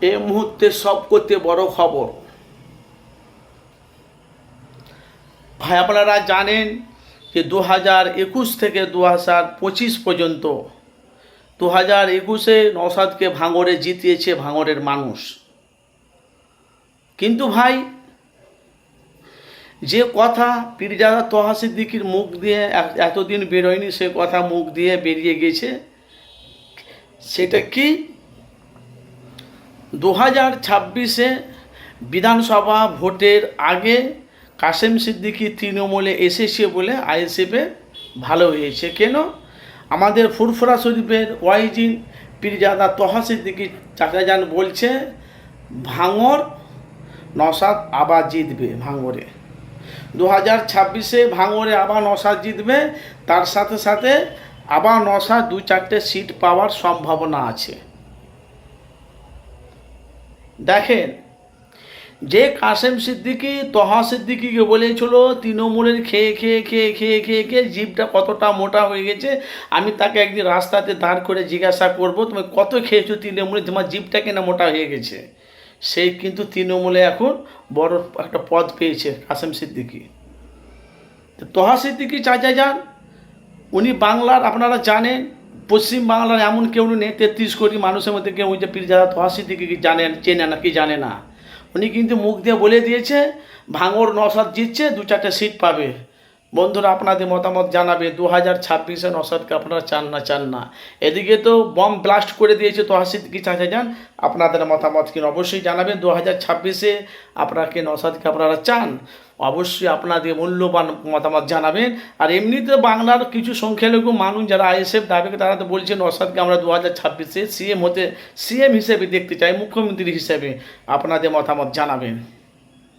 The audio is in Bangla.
এই মুহূর্তে সব করতে বড় খবর। ভাই আপনারা জানেন যে দু হাজার একুশ থেকে দু হাজার পঁচিশ পর্যন্ত দু হাজার একুশে নওসাদকে ভাঙড়ে জিতিয়েছে ভাঙড়ের মানুষ। কিন্তু ভাই, যে কথা পীরজাদা তোহা সিদ্দিকির মুখ দিয়ে এত- এতদিন বেরোয়নি, সে কথা মুখ দিয়ে বেরিয়ে গেছে। সেটা কি? ছাব্বিশে বিধানসভা ভোটের আগে কাসেম সিদ্দিকি তৃণমূলে এসেছে বলে আইএসএফে ভালো হয়েছে। কেন? আমাদের ফুরফুরা শরীফের ওয়াইজিন পীরজাদা তহা সিদ্দিকি চাচাজান বলছে, ভাঙর নসাদ আবার জিতবে ভাঙরে। দু হাজার ছাব্বিশে ভাঙরে আবার নসাদ জিতবে, তার সাথে সাথে আবার নসাদ দু চারটে সিট পাওয়ার সম্ভাবনা আছে। দেখেন, যে কাসেম সিদ্দিকি, তহা সিদ্দিকিকে বলেছিল, তৃণমূলের খেয়ে খেয়ে খেয়ে খেয়ে খেয়ে খেয়ে জিভটা কতটা মোটা হয়ে গেছে, আমি তাকে একদিন রাস্তাতে দাঁড় করে জিজ্ঞাসা করব, তুমি কত খেয়েছো তৃণমূলে, তোমার জিভটা কেন মোটা হয়ে গেছে? সেই কিন্তু তৃণমূলে এখন বড় একটা পদ পেয়েছে কাসেম সিদ্দিকি। তহা সিদ্দিকি চাচা যান, উনি বাংলার, আপনারা জানেন পশ্চিম বাংলার এমন কেউ নেই, তেত্রিশ কোটি মানুষের মধ্যে কেউ যে পীরজাদা তোহাসি থেকে কি জানেন চেনে না, কি জানে না? উনি কিন্তু মুখ দিয়ে বলে দিয়েছে ভাঙর নসাদ জিতছে, দু চারটে সিট পাবে। বন্ধুরা, আপনাদের মতামত জানাবে। দু হাজার ছাব্বিশে নসাদকে আপনারা চান না চান না। এদিকে তো বম ব্লাস্ট করে দিয়েছে তোহাসিদ কি চাচা যান আপনাদের মতামত কিনা অবশ্যই জানাবেন। দু হাজার ছাব্বিশে আপনাকে নসাদকে আপনারা চান, অবশ্যই আপনাদের মূল্যবান মতামত জানাবেন। আর এমনিতে বাংলার কিছু সংখ্যালঘু মানুষ যারা আইএসএফ দাবি তারা তো বলছেন নসাদকে আমরা দু হাজার ছাব্বিশে সিএম হতে সিএম হিসেবে দেখতে চাই, মুখ্যমন্ত্রী হিসেবে। আপনাদের মতামত জানাবেন।